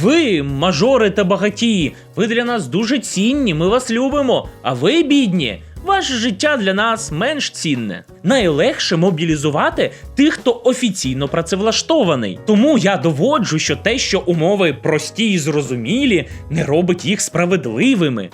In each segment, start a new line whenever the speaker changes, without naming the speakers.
Ви, мажори та багатії, ви для нас дуже цінні, ми вас любимо. А ви, бідні, ваше життя для нас менш цінне. Найлегше мобілізувати тих, хто офіційно працевлаштований. Тому я доводжу, що те, що умови прості і зрозумілі, не робить їх справедливими.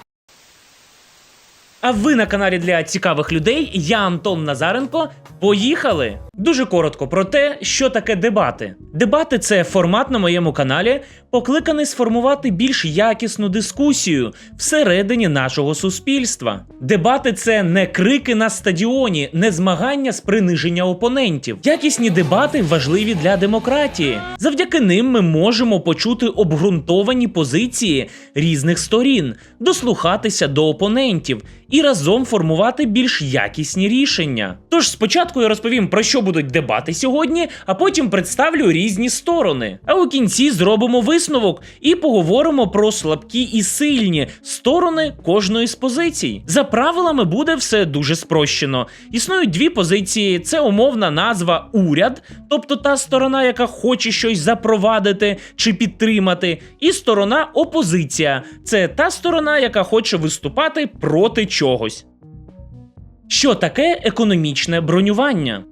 А ви на каналі для цікавих людей. Я Антон Назаренко. Поїхали! Дуже коротко про те, що таке дебати. Дебати це формат на моєму каналі, покликаний сформувати більш якісну дискусію всередині нашого суспільства. Дебати це не крики на стадіоні, не змагання з приниження опонентів. Якісні дебати важливі для демократії. Завдяки ним ми можемо почути обґрунтовані позиції різних сторін, дослухатися до опонентів і разом формувати більш якісні рішення. Тож спочатку я розповім про що будуть дебати сьогодні, а потім представлю різні сторони. А у кінці зробимо висновок і поговоримо про слабкі і сильні сторони кожної з позицій. За правилами буде все дуже спрощено. Існують дві позиції: це умовна назва уряд, тобто та сторона, яка хоче щось запровадити чи підтримати, і сторона опозиція це та сторона, яка хоче виступати проти чогось. Що таке економічне бронювання?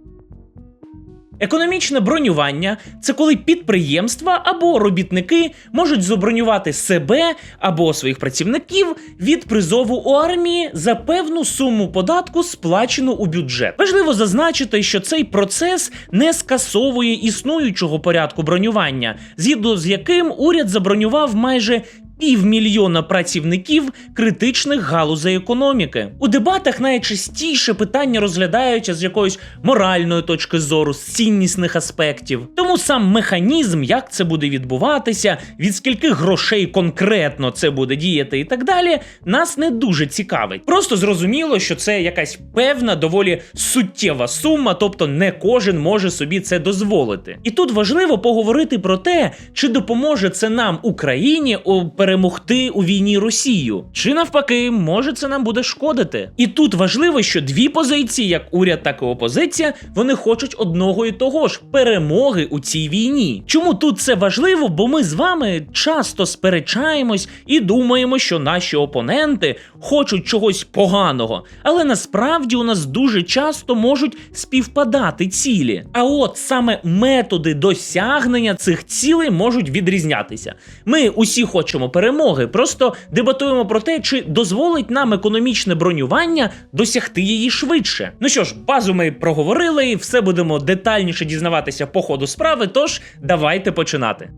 Економічне бронювання це коли підприємства або робітники можуть забронювати себе або своїх працівників від призову у армії за певну суму податку, сплачену у бюджет. Важливо зазначити, що цей процес не скасовує існуючого порядку бронювання, згідно з яким уряд забронював майже півмільйона працівників критичних галузей економіки. У дебатах найчастіше питання розглядаються з якоїсь моральної точки зору, з ціннісних аспектів. Тому сам механізм, як це буде відбуватися, від скільки грошей конкретно це буде діяти і так далі, нас не дуже цікавить. Просто зрозуміло, що це якась певна доволі суттєва сума, тобто не кожен може собі це дозволити. І тут важливо поговорити про те, чи допоможе це нам Україні у перемогти у війні Росію, чи навпаки, може це нам буде шкодити. І тут важливо, що дві позиції, як уряд, так і опозиція, вони хочуть одного і того ж перемоги у цій війні. Чому тут це важливо? Бо ми з вами часто сперечаємось і думаємо, що наші опоненти хочуть чогось поганого, але насправді у нас дуже часто можуть співпадати цілі. А от саме методи досягнення цих цілей можуть відрізнятися. Ми усі хочемо перемоги, просто дебатуємо про те, чи дозволить нам економічне бронювання досягти її швидше. Ну що ж, базу ми проговорили, і все будемо детальніше дізнаватися по ходу справи. Тож давайте починати.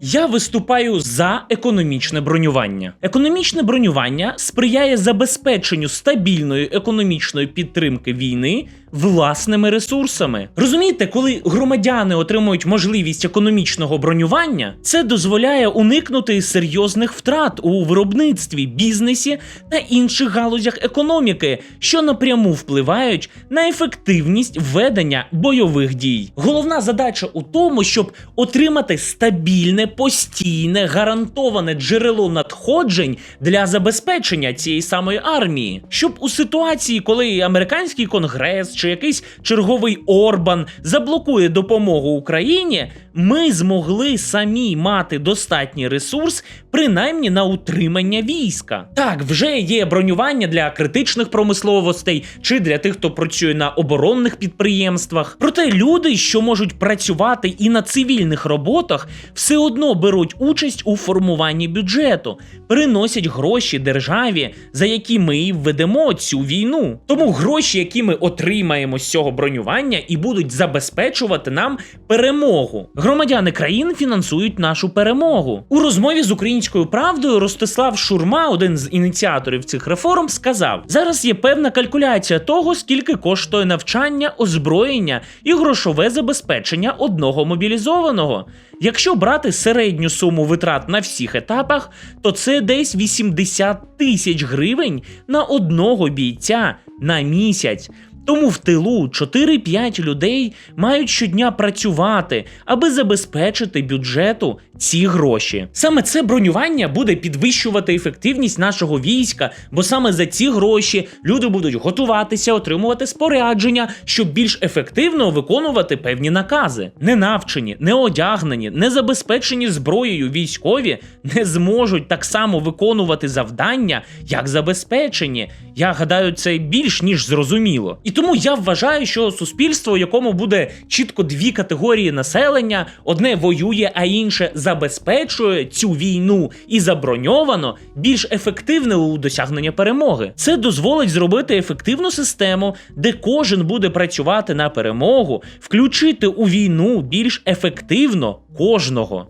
Я виступаю за економічне бронювання. Економічне бронювання сприяє забезпеченню стабільної економічної підтримки війни власними ресурсами. Розумієте, коли громадяни отримують можливість економічного бронювання, це дозволяє уникнути серйозних втрат у виробництві, бізнесі та інших галузях економіки, що напряму впливають на ефективність ведення бойових дій. Головна задача у тому, щоб отримати стабільне, постійне, гарантоване джерело надходжень для забезпечення цієї самої армії, щоб у ситуації, коли американський конгрес чи якийсь черговий Орбан заблокує допомогу Україні, ми змогли самі мати достатній ресурс, принаймні на утримання війська. Так, вже є бронювання для критичних промисловостей чи для тих, хто працює на оборонних підприємствах. Проте люди, що можуть працювати і на цивільних роботах, все одно беруть участь у формуванні бюджету, приносять гроші державі, за які ми і ведемо цю війну. Тому гроші, які ми отримаємо з цього бронювання, і будуть забезпечувати нам перемогу. Громадяни країн фінансують нашу перемогу. У розмові з українською правдою Ростислав Шурма, один з ініціаторів цих реформ, сказав: зараз є певна калькуляція того, скільки коштує навчання, озброєння і грошове забезпечення одного мобілізованого. Якщо брати середню суму витрат на всіх етапах, то це десь 80 тисяч гривень на одного бійця на місяць. Тому в тилу 4-5 людей мають щодня працювати, аби забезпечити бюджету ці гроші. Саме це бронювання буде підвищувати ефективність нашого війська, бо саме за ці гроші люди будуть готуватися, отримувати спорядження, щоб більш ефективно виконувати певні накази. Ненавчені, неодягнені, не забезпечені зброєю військові не зможуть так само виконувати завдання, як забезпечені. Я гадаю, це більш ніж зрозуміло. І тому я вважаю, що суспільство, у якому буде чітко дві категорії населення: одне воює, а інше забезпечує цю війну і заброньовано, більш ефективне у досягнення перемоги. Це дозволить зробити ефективну систему, де кожен буде працювати на перемогу, включити у війну більш ефективно кожного.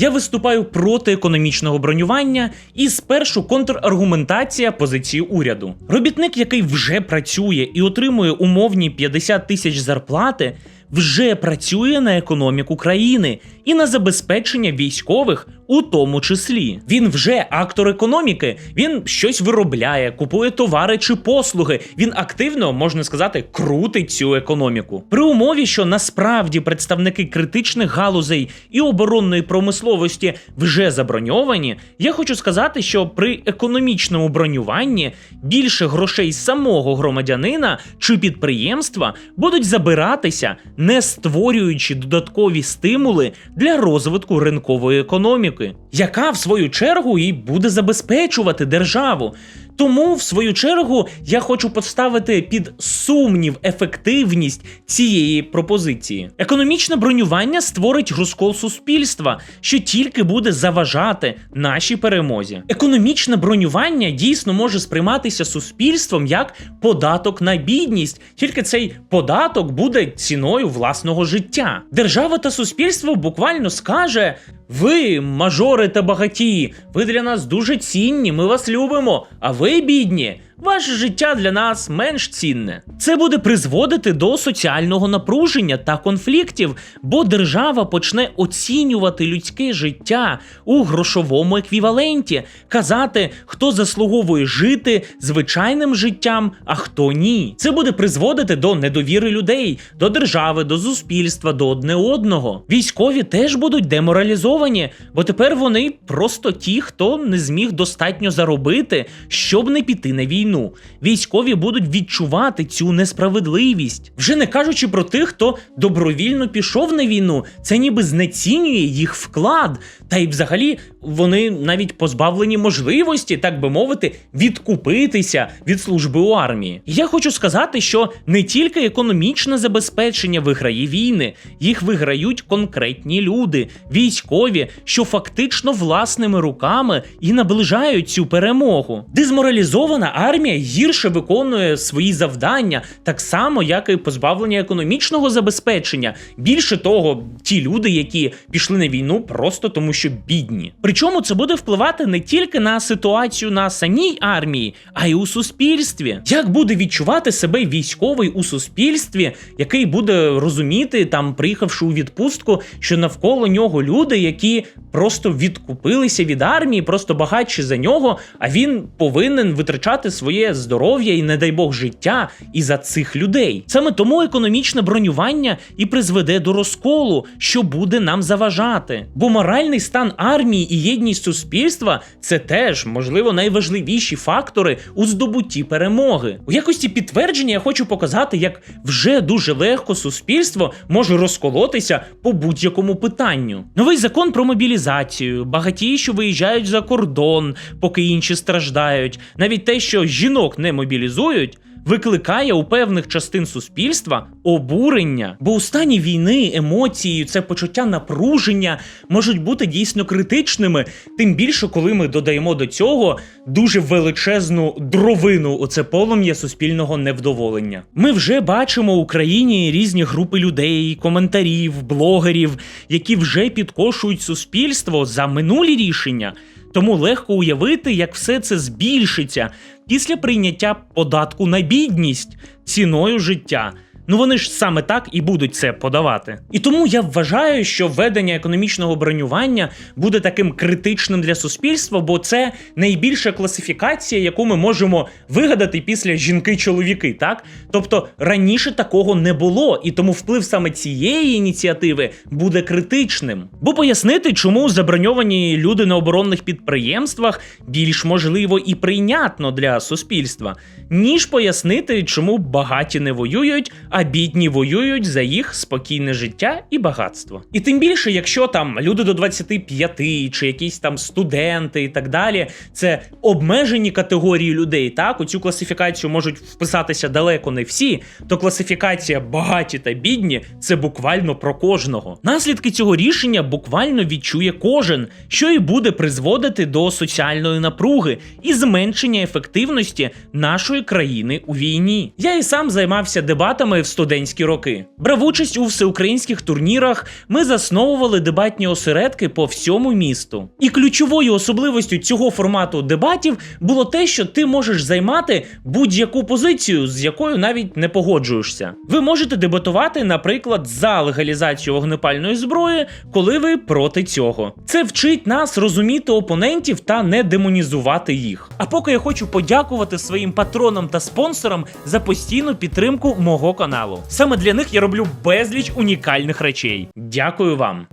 Я виступаю проти економічного бронювання і спершу контраргументація позиції уряду. Робітник, який вже працює і отримує умовні 50 тисяч зарплати, вже працює на економіку країни і на забезпечення військових у тому числі. Він вже актор економіки, він щось виробляє, купує товари чи послуги. Він активно, можна сказати, крутить цю економіку. При умові, що насправді представники критичних галузей і оборонної промисловості вже заброньовані, я хочу сказати, що при економічному бронюванні більше грошей самого громадянина чи підприємства будуть забиратися, не створюючи додаткові стимули для розвитку ринкової економіки, яка в свою чергу і буде забезпечувати державу. Тому, в свою чергу, я хочу поставити під сумнів ефективність цієї пропозиції. Економічне бронювання створить розкол суспільства, що тільки буде заважати нашій перемозі. Економічне бронювання дійсно може сприйматися суспільством як податок на бідність, тільки цей податок буде ціною власного життя. Держава та суспільство буквально скаже. Ви, мажори та багатії, ви для нас дуже цінні, ми вас любимо. А ви, бідні, ваше життя для нас менш цінне. Це буде призводити до соціального напруження та конфліктів, бо держава почне оцінювати людське життя у грошовому еквіваленті, казати, хто заслуговує жити звичайним життям, а хто ні. Це буде призводити до недовіри людей, до держави, до суспільства, до одне одного. Військові теж будуть деморалізовані, бо тепер вони просто ті, хто не зміг достатньо заробити, щоб не піти на війну. Військові будуть відчувати цю несправедливість, вже не кажучи про тих, хто добровільно пішов на війну. Це ніби знецінює їх вклад, та й взагалі вони навіть позбавлені можливості, так би мовити, відкупитися від служби у армії. Я хочу сказати, що не тільки економічне забезпечення виграє війни, їх виграють конкретні люди, військові, що фактично власними руками і наближають цю перемогу. Дезморалізована армія гірше виконує свої завдання, так само, як і позбавлення економічного забезпечення. Більше того, ті люди, які пішли на війну, просто тому, що бідні. Причому це буде впливати не тільки на ситуацію на самій армії, а й у суспільстві. Як буде відчувати себе військовий у суспільстві, який буде розуміти, там, приїхавши у відпустку, що навколо нього люди, які просто відкупилися від армії, просто багатші за нього, а він повинен витрачати своє здоров'я і, не дай Бог, життя і за цих людей. Саме тому економічне бронювання і призведе до розколу, що буде нам заважати. Бо моральний стан армії і єдність суспільства це теж, можливо, найважливіші фактори у здобутті перемоги. У якості підтвердження я хочу показати, як вже дуже легко суспільство може розколотися по будь-якому питанню. Новий закон про мобілізацію, багатії, що виїжджають за кордон, поки інші страждають, навіть те, що жінок не мобілізують. Викликає у певних частин суспільства обурення, бо у стані війни емоції, це почуття напруження можуть бути дійсно критичними, тим більше, коли ми додаємо до цього дуже величезну дровину у це полум'я суспільного невдоволення. Ми вже бачимо в Україні різні групи людей, коментарів, блогерів, які вже підкошують суспільство за минулі рішення. Тому легко уявити, як все це збільшиться після прийняття податку на бідність ціною життя. Ну вони ж саме так і будуть це подавати. І тому я вважаю, що введення економічного бронювання буде таким критичним для суспільства, бо це найбільша класифікація, яку ми можемо вигадати після жінки-чоловіки. Так, тобто раніше такого не було, і тому вплив саме цієї ініціативи буде критичним. Бо пояснити, чому заброньовані люди на оборонних підприємствах більш можливо і прийнятно для суспільства, ніж пояснити, чому багаті не воюють, а бідні воюють за їх спокійне життя і багатство. І тим більше, якщо там люди до 25 чи якісь там студенти і так далі, це обмежені категорії людей. Так, у цю класифікацію можуть вписатися далеко не всі, то класифікація багаті та бідні це буквально про кожного. Наслідки цього рішення буквально відчує кожен, що і буде призводити до соціальної напруги і зменшення ефективності нашої країни у війні. Я і сам займався дебатами в студентські роки. Брав участь у всеукраїнських турнірах. Ми засновували дебатні осередки по всьому місту. І ключовою особливостю цього формату дебатів було те, що ти можеш займати будь-яку позицію, з якою навіть не погоджуєшся. Ви можете дебатувати, наприклад, за легалізацію вогнепальної зброї, коли ви проти цього. Це вчить нас розуміти опонентів та не демонізувати їх. А поки я хочу подякувати своїм патронам та спонсорам за постійну підтримку мого каналу. Саме для них я роблю безліч унікальних речей. Дякую вам.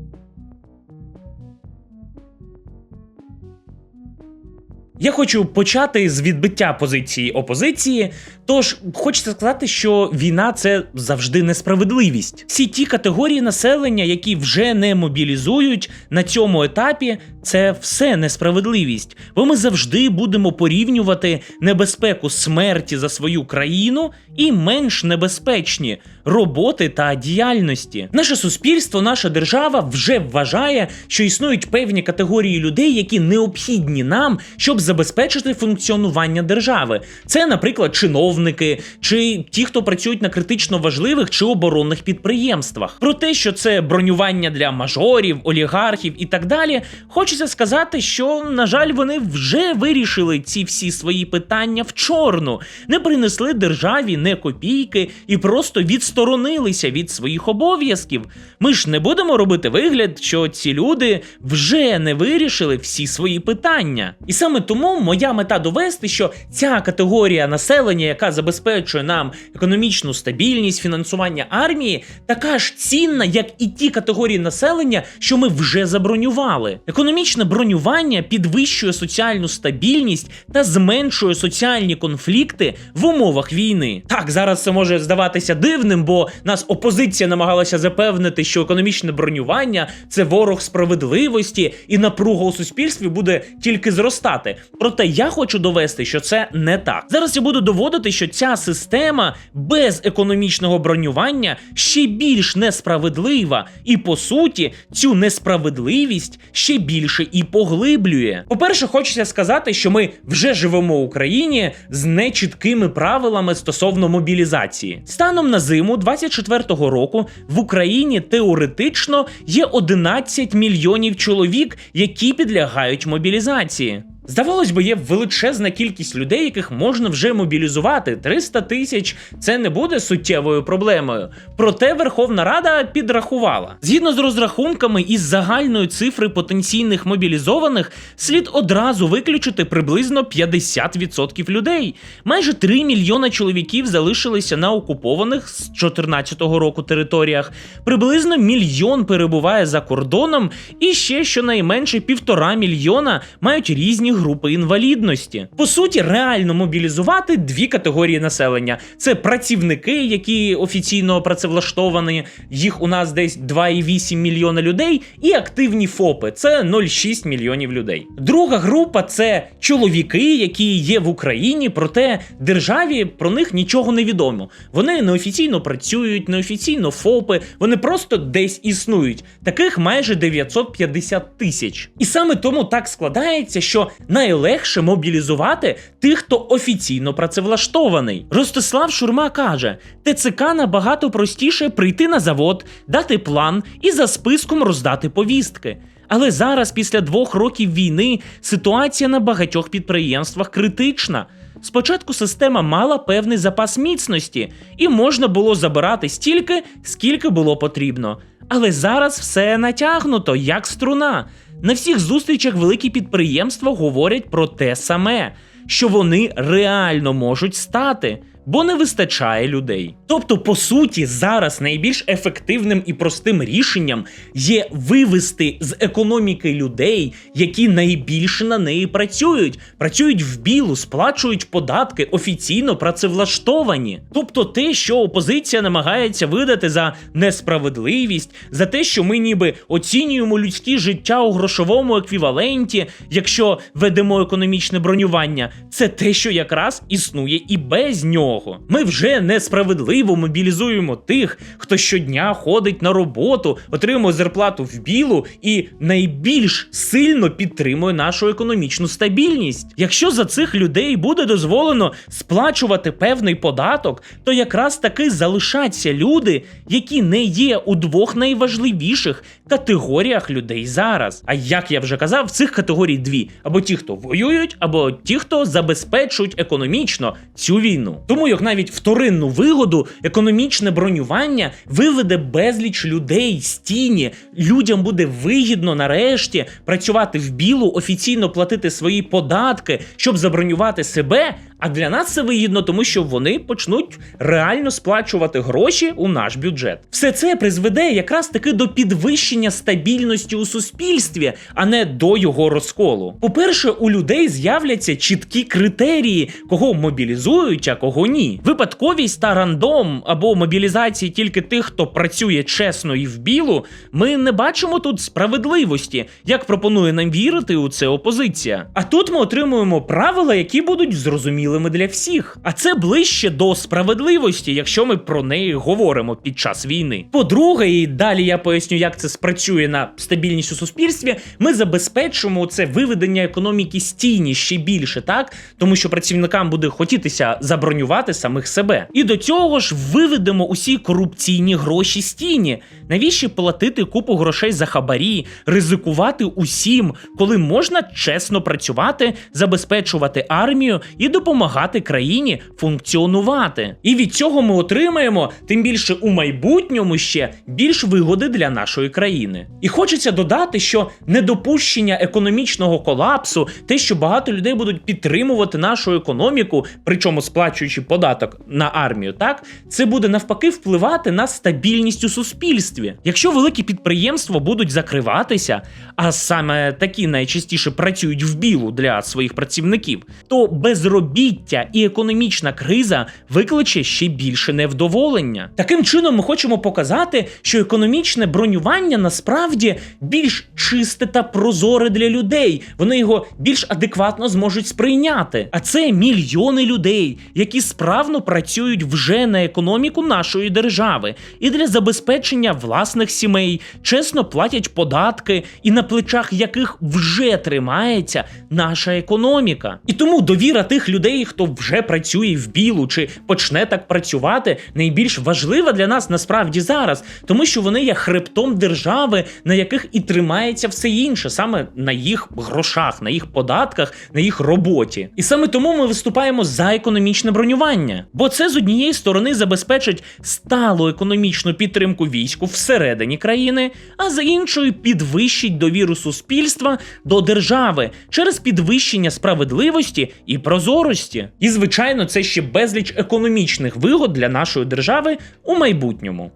Я хочу почати з відбиття позиції опозиції. Тож хочеться сказати, що війна це завжди несправедливість. Всі ті категорії населення, які вже не мобілізують на цьому етапі, це все несправедливість. Бо ми завжди будемо порівнювати небезпеку смерті за свою країну і менш небезпечні роботи та діяльності. Наше суспільство, наша держава вже вважає, що існують певні категорії людей, які необхідні нам, щоб забезпечити функціонування держави. Це, наприклад, чиновники чи ті, хто працюють на критично важливих чи оборонних підприємствах. Про те, що це бронювання для мажорів, олігархів і так далі, хочеться сказати, що на жаль, вони вже вирішили ці всі свої питання в чорну, не принесли державі не копійки і просто відсторонилися від своїх обов'язків. Ми ж не будемо робити вигляд, що ці люди вже не вирішили всі свої питання. І саме тому моя мета довести, що ця категорія населення, яка забезпечує нам економічну стабільність, фінансування армії, така ж цінна, як і ті категорії населення, що ми вже забронювали. Економічне бронювання підвищує соціальну стабільність та зменшує соціальні конфлікти в умовах війни. Так, зараз це може здаватися дивним, бо нас опозиція намагалася запевнити, що економічне бронювання це ворог справедливості і напруга у суспільстві буде тільки зростати. Проте я хочу довести, що це не так. Зараз я буду доводити, що ця система без економічного бронювання ще більш несправедлива, і по суті цю несправедливість ще більше і поглиблює. По-перше, хочеться сказати, що ми вже живемо в Україні з нечіткими правилами стосовно мобілізації. Станом на зиму 24-го року в Україні теоретично є 11 мільйонів чоловік, які підлягають мобілізації. Здавалось би, є величезна кількість людей, яких можна вже мобілізувати. 300 тисяч це не буде суттєвою проблемою. Проте Верховна Рада підрахувала. Згідно з розрахунками із загальної цифри потенційних мобілізованих, слід одразу виключити приблизно 50% людей. Майже 3 мільйона чоловіків залишилися на окупованих з 2014 року територіях. Приблизно мільйон перебуває за кордоном, і ще щонайменше півтора мільйона мають різні групи інвалідності. По суті, реально мобілізувати дві категорії населення: це працівники, які офіційно працевлаштовані, їх у нас десь 2,8 мільйона людей, і активні ФОПи це 0,6 мільйонів людей. Друга група це чоловіки, які є в Україні, проте державі про них нічого не відомо. Вони неофіційно працюють, неофіційно ФОПи, вони просто десь існують. Таких майже 950 тисяч. І саме тому так складається, що найлегше мобілізувати тих, хто офіційно працевлаштований. Ростислав Шурма каже: ТЦК набагато простіше прийти на завод, дати план і за списком роздати повістки. Але зараз, після двох років війни, ситуація на багатьох підприємствах критична. Спочатку система мала певний запас міцності, і можна було забирати стільки, скільки було потрібно. Але зараз все натягнуто, як струна. На всіх зустрічах великі підприємства говорять про те саме, що вони реально можуть стати, бо не вистачає людей. Тобто, по суті, зараз найбільш ефективним і простим рішенням є вивести з економіки людей, які найбільше на неї працюють, працюють в білу, сплачують податки, офіційно працевлаштовані. Тобто, те, що опозиція намагається видати за несправедливість, за те, що ми ніби оцінюємо людські життя у грошовому еквіваленті, якщо ведемо економічне бронювання, це те, що якраз існує і без нього. Ми вже несправедливо мобілізуємо тих, хто щодня ходить на роботу, отримує зарплату в білу і найбільш сильно підтримує нашу економічну стабільність. Якщо за цих людей буде дозволено сплачувати певний податок, то якраз таки залишаться люди, які не є у двох найважливіших категоріях людей зараз. А як я вже казав, цих категорій дві: або ті, хто воюють, або ті, хто забезпечують економічно цю війну. Тому як навіть вторинну вигоду, економічне бронювання виведе безліч людей з тіні. Людям буде вигідно нарешті працювати в білу, офіційно платити свої податки, щоб забронювати себе. А для нас це вигідно, тому що вони почнуть реально сплачувати гроші у наш бюджет. Все це призведе якраз таки до підвищення стабільності у суспільстві, а не до його розколу. По-перше, у людей з'являться чіткі критерії, кого мобілізують, а кого ні. Випадковість та рандом або мобілізації тільки тих, хто працює чесно і в білу. Ми не бачимо тут справедливості, як пропонує нам вірити у це опозиція. А тут ми отримуємо правила, які будуть зрозумілими для всіх. А це ближче до справедливості, якщо ми про неї говоримо під час війни. По-друге, і далі я поясню, як це спрацює на стабільність у суспільстві. Ми забезпечуємо це виведення економіки з тіні ще більше, так тому що працівникам буде хотітися забронювати самих себе. І до цього ж виведемо усі корупційні гроші з тіні. Навіщо платити купу грошей за хабарі, ризикувати усім, коли можна чесно працювати, забезпечувати армію і допомагати країні функціонувати? І від цього ми отримаємо тим більше у майбутньому ще більш вигоди для нашої країни. І хочеться додати, що недопущення економічного колапсу, те, що багато людей будуть підтримувати нашу економіку, причому сплачуючи податок на армію, так це буде навпаки впливати на стабільність у суспільстві. Якщо великі підприємства будуть закриватися, а саме такі найчастіше працюють в білу для своїх працівників, то безробіття і економічна криза викличе ще більше невдоволення. Таким чином, ми хочемо показати, що економічне бронювання насправді більш чисте та прозоре для людей. Вони його більш адекватно зможуть сприйняти. А це мільйони людей, які справно працюють вже на економіку нашої держави і для забезпечення власних сімей, чесно платять податки, і на плечах яких вже тримається наша економіка. І тому довіра тих людей, хто вже працює в білу чи почне так працювати, найбільш важлива для нас насправді зараз, тому що вони є хребтом держави, на яких і тримається все інше, саме на їх грошах, на їх податках, на їх роботі. І саме тому ми виступаємо за економічне бронювання, бо це з однієї сторони забезпечить сталу економічну підтримку війську всередині країни, а з іншої підвищить довіру суспільства до держави через підвищення справедливості і прозорості. І звичайно, це ще безліч економічних вигод для нашої держави у майбутньому.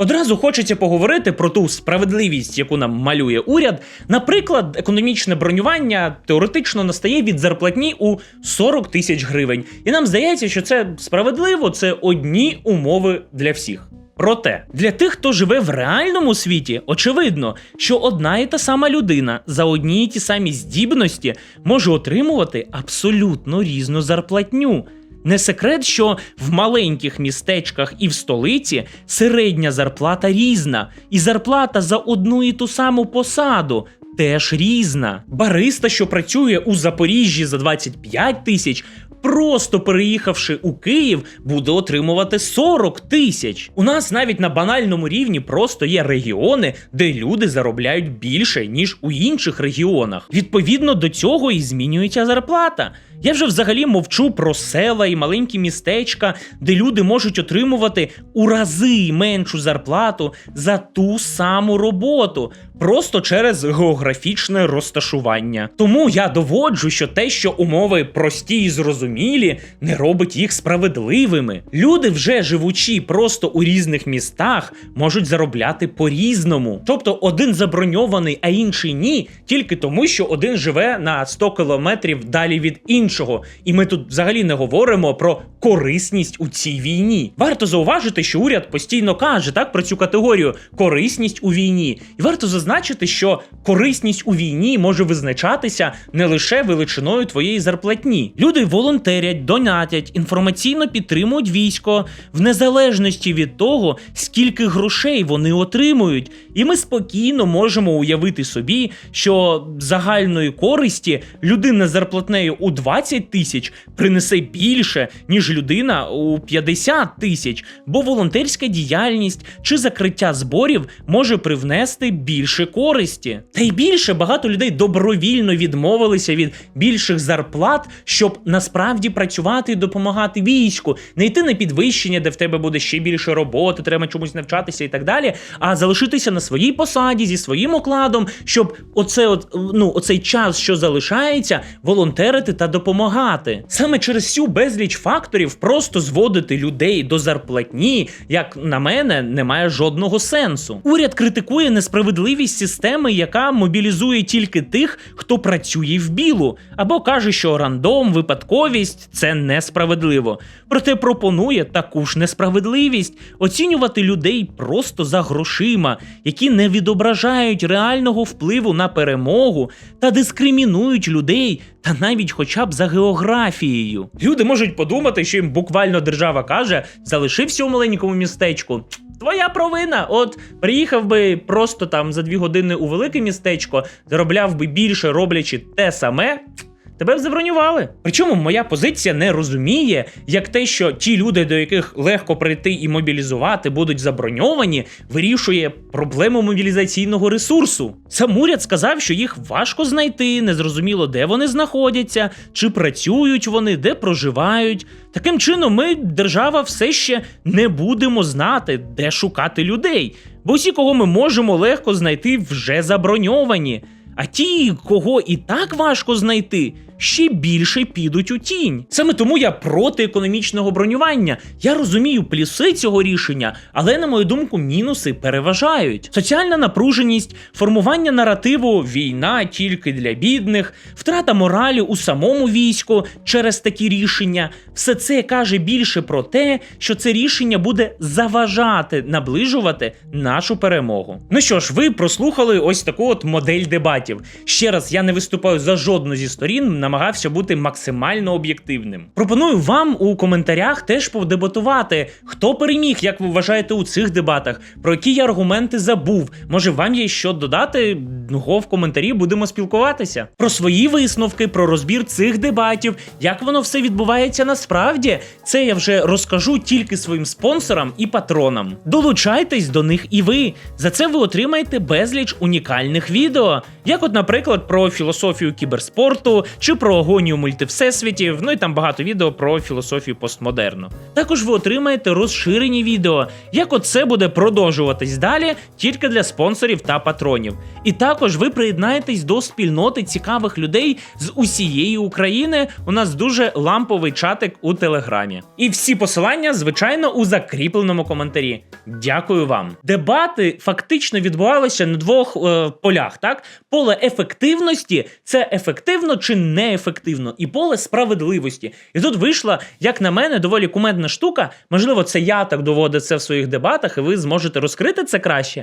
Одразу хочеться поговорити про ту справедливість, яку нам малює уряд. Наприклад, економічне бронювання теоретично настає від зарплатні у 40 тисяч гривень. І нам здається, що це справедливо, це одні умови для всіх. Проте для тих, хто живе в реальному світі, очевидно, що одна і та сама людина за одні й ті самі здібності може отримувати абсолютно різну зарплатню. Не секрет, що в маленьких містечках і в столиці середня зарплата різна, і зарплата за одну і ту саму посаду теж різна. Бариста, що працює у Запоріжжі за 25 тисяч, просто переїхавши у Київ, буде отримувати 40 тисяч. У нас навіть на банальному рівні просто є регіони, де люди заробляють більше ніж у інших регіонах. Відповідно до цього і змінюється зарплата. Я вже взагалі мовчу про села і маленькі містечка, де люди можуть отримувати у рази меншу зарплату за ту саму роботу, просто через географічне розташування. Тому я доводжу, що те, що умови прості і зрозумілі, не робить їх справедливими. Люди, вже живучи просто у різних містах, можуть заробляти по-різному. Тобто один заброньований, а інший ні, тільки тому, що один живе на 100 кілометрів далі від іншого. І ми тут взагалі не говоримо про корисність у цій війні. Варто зауважити, що уряд постійно каже так про цю категорію корисність у війні. І варто зазначити, що корисність у війні може визначатися не лише величиною твоєї зарплатні. Люди волонтерять, донатять, інформаційно підтримують військо в незалежності від того, скільки грошей вони отримують. І ми спокійно можемо уявити собі, що загальної користі людина з зарплатнею у 20 тисяч принесе більше, ніж людина у 50 тисяч, бо волонтерська діяльність чи закриття зборів може привнести більше користі. Та й більше багато людей добровільно відмовилися від більших зарплат, щоб насправді працювати і допомагати війську, не йти на підвищення, де в тебе буде ще більше роботи, треба чомусь навчатися і так далі, а залишитися на своїй посаді зі своїм окладом, щоб оце от, ну, оцей час, що залишається, волонтерити та допомагати. Саме через цю безліч факторів просто зводити людей до зарплатні, як на мене, немає жодного сенсу. Уряд критикує несправедливість системи, яка мобілізує тільки тих, хто працює в білу, або каже, що рандом, випадковість це несправедливо. Проте пропонує таку ж несправедливість оцінювати людей просто за грошима, які не відображають реального впливу на перемогу та дискримінують людей та навіть хоча б за географією. Люди можуть подумати, що їм буквально держава каже: залишився у маленькому містечку. Твоя провина. От приїхав би просто там за дві години у велике містечко, заробляв би більше, роблячи те саме. Тебе забронювали. Причому моя позиція не розуміє, як те, що ті люди, до яких легко прийти і мобілізувати, будуть заброньовані, вирішує проблему мобілізаційного ресурсу. Сам уряд сказав, що їх важко знайти, незрозуміло, де вони знаходяться, чи працюють вони, де проживають. Таким чином, ми, держава, все ще не будемо знати, де шукати людей. Бо всі, кого ми можемо легко знайти, вже заброньовані. А ті, кого і так важко знайти, ще більше підуть у тінь. Саме тому я проти економічного бронювання. Я розумію плюси цього рішення, але, на мою думку, мінуси переважають. Соціальна напруженість, формування наративу війна тільки для бідних, втрата моралі у самому війську через такі рішення. Все це каже більше про те, що це рішення буде заважати наближувати нашу перемогу. Ну що ж, ви прослухали ось таку от модель дебатів. Ще раз я не виступаю за жодну зі сторін, намагався бути максимально об'єктивним. Пропоную вам у коментарях теж подебатувати, хто переміг, як ви вважаєте, у цих дебатах, про які аргументи забув. Може, вам є що додати? Ну, в коментарі будемо спілкуватися. Про свої висновки, про розбір цих дебатів, як воно все відбувається насправді. Це я вже розкажу тільки своїм спонсорам і патронам. Долучайтесь до них і ви. За це ви отримаєте безліч унікальних відео, як, от, наприклад, про філософію кіберспорту чи про агонію мультивсесвітів, ну і там багато відео про філософію постмодерну. Також ви отримаєте розширені відео, як оце буде продовжуватись далі тільки для спонсорів та патронів. І також ви приєднаєтесь до спільноти цікавих людей з усієї України. У нас дуже ламповий чатик у телеграмі. І всі посилання, звичайно, у закріпленому коментарі. Дякую вам. Дебати фактично відбувалися на двох е, полях. Так, поле ефективності це ефективно чи неефективно, і поле справедливості. І тут вийшла, як на мене, доволі кумедна штука. Можливо, це я так доводив це в своїх дебатах, і ви зможете розкрити це краще.